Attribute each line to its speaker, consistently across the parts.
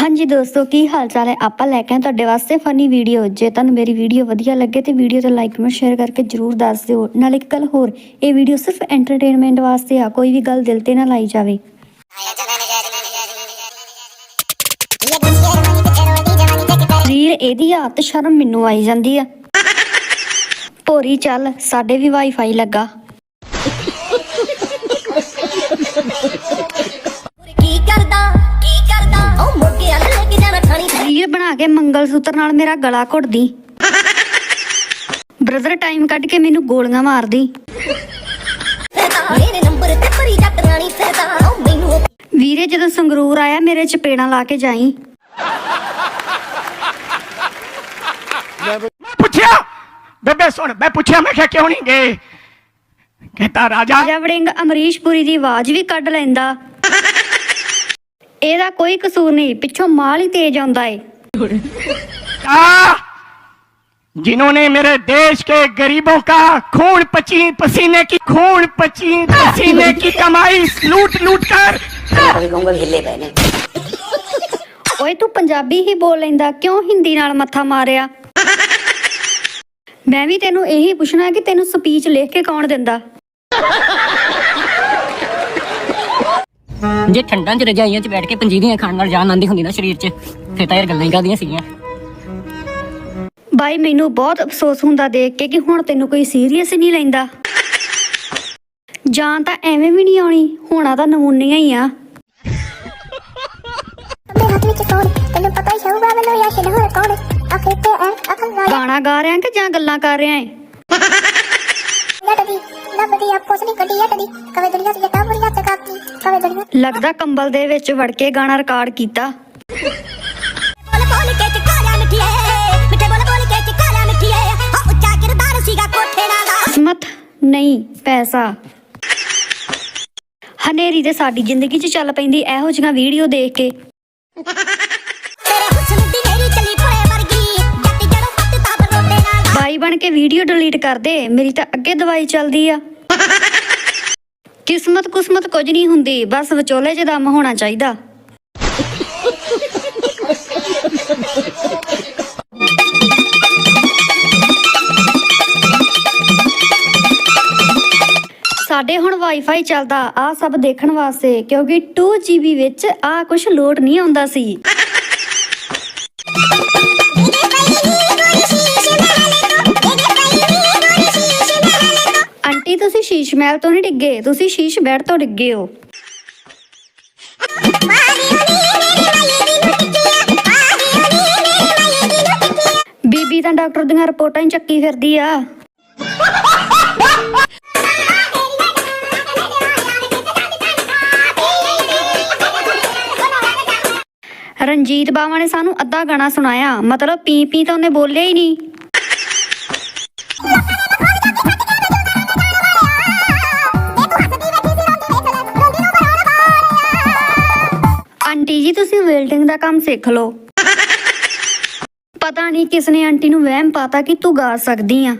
Speaker 1: ਹਾਂਜੀ ਦੋਸਤੋ, ਕੀ ਹਾਲ ਚਾਲ ਹੈ? ਆਪਾਂ ਲੈ ਕੇ ਆਏ ਤੁਹਾਡੇ ਵਾਸਤੇ ਫਨੀ ਵੀਡੀਓ ਜੇ ਤੁਹਾਨੂੰ ਮੇਰੀ ਵੀਡੀਓ ਵਧੀਆ ਲੱਗੇ ਤੇ ਵੀਡੀਓ ਤੇ ਲਾਈਕ ਕਮੈਂਟ ਸ਼ੇਅਰ ਕਰਕੇ ਜਰੂਰ ਦੱਸ ਦਿਓ। ਨਾਲ ਇੱਕ ਗੱਲ ਹੋਰ, ਇਹ ਵੀਡੀਓ ਸਿਰਫ ਐਂਟਰਟੇਨਮੈਂਟ ਵਾਸਤੇ ਆ, ਕੋਈ ਵੀ ਗੱਲ ਦਿਲ ਤੇ ਨਾ ਲਾਈ ਜਾਵੇ। ਰੀਲ ਇਹਦੀ ਆ ਤੇ ਸ਼ਰਮ ਮੈਨੂੰ ਆਈ ਜਾਂਦੀ ਆ। ਭੋਰੀ ਚੱਲ, ਸਾਡੇ ਵੀ ਵਾਈਫਾਈ ਲੱਗਾ। ਬਣਾ ਕੇ ਮੰਗਲ ਸੂਤਰ ਨਾਲ ਮੇਰਾ ਗਲਾ ਘੁੱਟਦੀ। ਬ੍ਰਦਰ ਟਾਈਮ ਕੱਢ ਕੇ ਮੈਨੂੰ ਗੋਲੀਆਂ ਮਾਰਦੀ।
Speaker 2: ਫਿਰਦਾ ਮੇਰੇ ਨੰਬਰ ਤੇ ਭਰੀ ਜੱਟ ਰਾਣੀ ਫਿਰਦਾ ਉਹ ਮੈਨੂੰ ਉਹ
Speaker 1: ਵੀਰੇ ਜਦੋਂ ਸੰਗਰੂਰ ਆਇਆ ਮੇਰੇ ਚਪੇੜਾਂ ਲਾ ਕੇ ਜਾਈ।
Speaker 3: ਪੁੱਛਿਆ? ਬੇਬੇ ਸੁਣ ਮੈਂ ਪੁੱਛਿਆ ਮੈਂ ਕਿਹਾ ਕਿਉਂ ਨਹੀਂ ਗਏ? ਕਹਿੰਦਾ ਰਾਜਾ।
Speaker 1: ਰਾਜਾ ਵੜਿੰਗ ਅਮਰੀਸ਼ ਪੁਰੀ ਦੀ ਆਵਾਜ਼ ਵੀ ਕੱਢ ਲੈਂਦਾ। ਇਹਦਾ ਕੋਈ ਕਸੂਰ ਨਹੀਂ ਪਿੱਛੋਂ ਮਾਲ ਹੀ ਤੇਜ਼ ਆਉਂਦਾ ਏ।
Speaker 3: छोड़े आ! जिन्होंने मेरे देश के गरीबों का खून पची पसीने की खून पची पसीने की कमाई लूट लूट कर
Speaker 1: ਓਏ ਤੂੰ ਪੰਜਾਬੀ ਹੀ ਬੋਲ ਲੈਂਦਾ ਕਿਉਂ ਹਿੰਦੀ ਨਾਲ ਮੱਥਾ ਮਾਰਿਆ ਮੈਂ ਵੀ ਤੈਨੂੰ ਇਹੀ ਪੁੱਛਣਾ ਕਿ ਤੈਨੂੰ ਸਪੀਚ ਲਿਖ ਕੇ ਕੌਣ ਦਿੰਦਾ
Speaker 4: ਜੇ ਠੰਡਾਂ 'ਚ ਰਜਾਈਆਂ 'ਚ ਬੈਠ ਕੇ ਪੰਜੀਰੀਆਂ ਖਾਣ ਨਾਲ ਜਾਨ ਆਂਦੀ ਹੁੰਦੀ ਨਾ ਸਰੀਰ 'ਚ ਫਿਰ ਤਾਂ ਯਾਰ ਗੱਲਾਂ ਹੀ ਕਰਦੀਆਂ ਸੀਗੀਆਂ।
Speaker 1: ਬਾਈ ਮੈਨੂੰ ਬਹੁਤ ਅਫਸੋਸ ਹੁੰਦਾ ਦੇਖ ਕੇ ਕਿ ਹੁਣ ਤੈਨੂੰ ਕੋਈ ਸੀਰੀਅਸ ਨਹੀਂ ਲੈਂਦਾ। ਜਾਨ ਤਾਂ ਐਵੇਂ ਵੀ ਨਹੀਂ ਆਉਣੀ ਹੋਣਾ ਤਾਂ ਨਮੂਨੀਆਂ ਹੀ ਆ।
Speaker 5: ਹੀ?
Speaker 1: ਗਾਣਾ ਗਾ ਰਿਹਾ ਕਿ ਜਾਂ ਗੱਲਾਂ ਕਰ ਰਿਹਾ
Speaker 5: ਦੀ ਲੱਭਦੀ ਆਪੋ ਸਨੀ ਗੱਡੀ ਯੱਟ ਦੀ ਕਵੇ ਦੁਨੀਆ ਚ ਜੱਟਾਂ ਬੁਰੀਆਂ
Speaker 1: ਲੱਗਦਾ ਕੰਬਲ ਦੇ ਵਿੱਚ ਵੜ ਕੇ ਗਾਣਾ ਰਿਕਾਰਡ ਕੀਤਾ। ਕਿਸਮਤ ਨਹੀਂ ਪੈਸਾ। ਹਨੇਰੀ ਤੇ ਸਾਡੀ ਜ਼ਿੰਦਗੀ 'ਚ ਚੱਲ ਪੈਂਦੀ ਇਹੋ ਜਿਹੀਆਂ ਵੀਡੀਓ ਦੇਖ ਕੇ। ਬਾਈ ਬਣ ਕੇ ਵੀਡੀਓ ਡਿਲੀਟ ਕਰ ਦੇ ਮੇਰੀ ਤਾਂ ਅੱਗੇ ਦਵਾਈ ਚੱਲਦੀ ਆ। ਕਿਸਮਤ ਕੁਸਮਤ ਕੁਝ ਨਹੀਂ ਹੁੰਦੀ, ਬਸ ਵਿਚੋਲੇ 'ਚ ਦਮ ਹੋਣਾ ਚਾਹੀਦਾ। ਸਾਡੇ ਹੁਣ ਵਾਈਫਾਈ ਚੱਲਦਾ, ਆ ਸਭ ਦੇਖਣ ਵਾਸਤੇ, ਕਿਉਂਕਿ 2GB ਵਿੱਚ ਆ ਕੁਝ ਲੋਡ ਨਹੀਂ ਆਉਂਦਾ ਸੀ। ਤੁਸੀਂ ਸ਼ੀਸ਼ ਮਹਿਲ ਤੋਂ ਨਹੀਂ ਡਿੱਗੇ, ਤੁਸੀਂ ਸ਼ੀਸ਼ ਬੈਠ ਤੋਂ ਡਿੱਗੇ ਹੋ। ਬੀਬੀ ਤਾਂ ਡਾਕਟਰ ਦੀਆਂ ਰਿਪੋਰਟਾਂ ਹੀ ਚੱਕੀ ਫਿਰਦੀ ਆ। ਰਣਜੀਤ ਬਾਵਾ ਨੇ ਸਾਨੂੰ ਅੱਧਾ ਗਾਣਾ ਸੁਣਾਇਆ, ਮਤਲਬ ਪੀ ਪੀ ਤਾਂ ਉਹਨੇ ਬੋਲਿਆ ਹੀ ਨਹੀਂ। ਆਂਟੀ ਜੀ, ਤੁਸੀਂ ਵੇਲਡਿੰਗ ਦਾ ਕੰਮ ਸਿੱਖ ਲਓ। ਪਤਾ ਨਹੀਂ ਕਿਸ ਨੇ ਆਂਟੀ ਨੂੰ ਵਹਿਮ ਪਾਤਾ ਕਿ ਤੂੰ ਗਾ ਸਕਦੀ ਆ।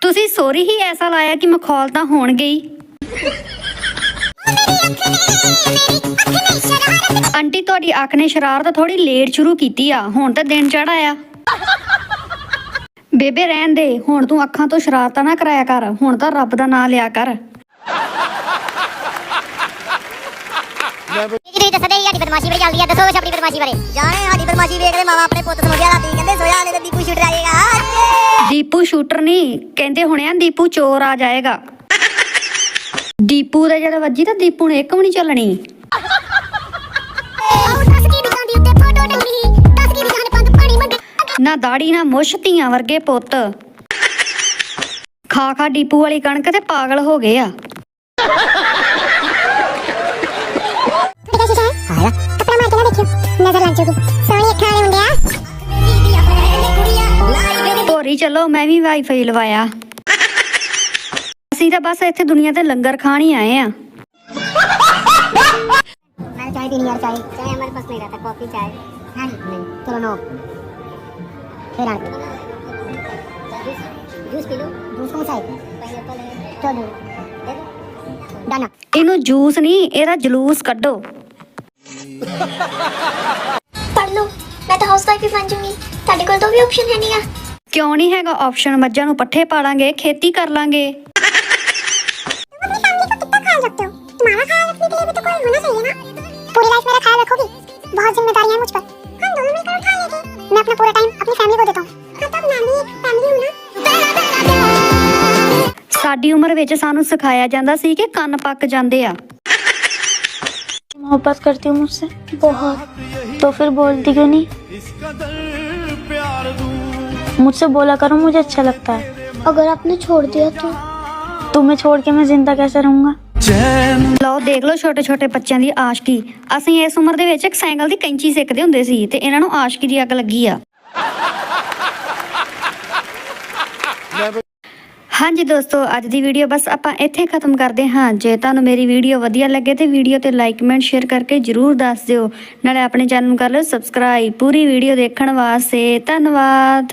Speaker 1: ਤੁਸੀਂ ਸੋਰੀ ਹੀ ਐਸਾ ਲਾਇਆ ਕਿ ਮਖੌਲ ਤਾਂ ਹੋਣ ਗਈ। ਆਂਟੀ, ਤੁਹਾਡੀ ਅੱਖ ਨੇ ਸ਼ਰਾਰਤ ਥੋੜੀ ਲੇਟ ਸ਼ੁਰੂ ਕੀਤੀ ਆ, ਹੁਣ ਤਾਂ ਦਿਨ ਚੜ ਆਇਆ। ਬੇਬੇ ਰਹਿਣ ਦੇ ਹੁਣ ਤੂੰ ਅੱਖਾਂ ਤੋਂ ਸ਼ਰਾਰਤਾਂ ਨਾ ਕਰਾਇਆ ਕਰ ਹੁਣ ਤਾਂ ਰੱਬ ਦਾ ਨਾਮ ਲਿਆ ਕਰ।
Speaker 5: ਜੀ ਜੀ ਦੱਸਦੇ ਸਾਡੀ ਬਦਮਾਸ਼ੀ ਬੜੀ ਚੱਲਦੀ ਆ ਦੱਸੋ ਕੁਛ ਆਪਣੀ ਬਦਮਾਸ਼ੀ ਬਾਰੇ।
Speaker 2: ਜਾਣੇ ਸਾਡੀ ਬਦਮਾਸ਼ੀ ਵੇਖਦੇ ਮਾਵਾ ਆਪਣੇ ਪੁੱਤ ਸਮਝਿਆ ਰਾਤੀ ਕਹਿੰਦੇ ਸੋਇਆ ਨੇ ਤੇ ਦੀਪੂ ਛੁੱਟ ਜਾਏਗਾ।
Speaker 1: ਦੀਪੂ ਸ਼ੂਟਰ ਨਹੀਂ ਕਹਿੰਦੇ ਹੁਣੇ ਆ ਦੀਪੂ ਚੋਰ ਆ ਜਾਏਗਾ। ਦੀਪੂ ਦਾ ਜਿਹੜਾ ਵੱਜੀ ਤਾਂ ਦੀਪੂ ਨੇ ਇੱਕ ਵੀ ਨਹੀਂ ਚੱਲਣੀ। ਨਾ ਦਾੜੀ ਨਾ ਮੁੱਛ ਧੀਆਂ ਵਰਗੇ ਪੁੱਤ ਖਾ ਖਾ ਡੀਪੂ ਵਾਲੀ ਕਣਕ ਤੇ ਪਾਗਲ ਹੋ ਗਏ ਆ
Speaker 5: ਕਿਹੜਾ ਸ਼ੀਸ਼ਾ ਹੈ ਆਇਆ ਕੱਪੜਾ ਮਾਰ ਕੇ ਨਾ ਦੇਖਿਓ ਨਜ਼ਰ ਲੱਗ ਜੂਗੀ ਸੋਹਣੀ ਅੱਖਾਂ ਵਾਲੇ ਮੁੰਡਿਆ
Speaker 2: ਦੀਦੀ ਆਪਣੇ ਕੁੜੀਆਂ ਲਾਈ ਵੇ
Speaker 1: ਭੋਰੀ ਚਲੋ ਮੈਂ ਵੀ ਵਾਈਫਾਈ ਲਵਾਇਆ ਅਸੀਂ ਤਾਂ ਬਸ ਇੱਥੇ ਦੁਨੀਆ ਤੇ ਲੰਗਰ ਖਾਣ ਹੀ ਆਏ ਆ
Speaker 5: मैं चाय पीनी यार चाय चाय हमारे पास नहीं रहता कॉफी चाय है नहीं चलो नो फिर आगे जूस पी लो जूस कौन सा है पाइनएप्पल है तो दो दे दो दाना
Speaker 1: ਇਹਨੂੰ ਜੂਸ ਨਹੀਂ ਇਹਦਾ ਜਲੂਸ ਕੱਢੋ
Speaker 5: पढ़ लो मैं तो हाउस वाइफ ही बन जाऊंगी ਤੁਹਾਡੇ ਕੋਲ ਤਾਂ ਵੀ ਆਪਸ਼ਨ ਹੈ ਨਹੀਂਗਾ
Speaker 1: ਕਿਉਂ ਨਹੀਂ ਹੈਗਾ ਆਪਸ਼ਨ ਮੱਝਾਂ ਨੂੰ ਪੱਠੇ ਪਾਲਾਂਗੇ ਖੇਤੀ ਕਰ ਲਾਂਗੇ
Speaker 5: अपनी फैमिली को कितना ख्याल रखते हो तुम्हारा ख्याल रखने के लिए भी तो कोई होना चाहिए ना पूरी लाइफ मेरा ख्याल रखोगी बहुत जिम्मेदारियां हैं मुझ पर हम दोनों मिलकर उठा लेंगे मैं अपना पूरा टाइम
Speaker 1: ਸਾਡੀ ਉਮਰ ਵਿੱਚ ਸਾਨੂੰ ਸਿਖਾਇਆ ਜਾਂਦਾ ਸੀ ਕਿ ਕੰਨ ਪੱਕ ਜਾਂਦੇ ਆ
Speaker 6: मोहब्बत करती हूँ मुझसे बहुत तो फिर बोलती क्यों नहीं मुझसे बोला करो मुझे अच्छा लगता है
Speaker 5: अगर आपने छोड़ दिया तो
Speaker 6: तुम्हें छोड़ के मैं जिंदा कैसे रहूंगा
Speaker 1: ਲਓ ਦੇਖ ਲਓ ਛੋਟੇ ਛੋਟੇ ਬੱਚਿਆਂ ਦੀ ਆਸ਼ਕੀ ਅਸੀਂ ਇਸ ਉਮਰ ਦੇ ਵਿੱਚ ਇੱਕ ਸਾਈਕਲ ਦੀ ਕੈਂਚੀ ਸਿੱਖਦੇ ਹੁੰਦੇ ਸੀ ਤੇ ਇਹਨਾਂ ਨੂੰ ਆਸ਼ਕੀ ਦੀ ਅੱਗ ਲੱਗੀ ਆ ਹਾਂਜੀ ਦੋਸਤੋ, ਅੱਜ ਦੀ ਵੀਡੀਓ ਬਸ ਆਪਾਂ ਇੱਥੇ ਖਤਮ ਕਰਦੇ ਹਾਂ। ਜੇ ਤੁਹਾਨੂੰ ਮੇਰੀ ਵੀਡੀਓ ਵਧੀਆ ਲੱਗੇ ਤੇ ਵੀਡੀਓ ਤੇ ਲਾਈਕ ਕਮੈਂਟ ਸ਼ੇਅਰ ਕਰਕੇ ਜਰੂਰ ਦੱਸ ਦਿਓ। ਨਾਲੇ ਆਪਣੇ ਚੈਨਲ ਨੂੰ ਕਰ ਲਿਓ ਸਬਸਕ੍ਰਾਈਬ ਪੂਰੀ ਵੀਡੀਓ ਦੇਖਣ ਵਾਸਤੇ ਧੰਨਵਾਦ।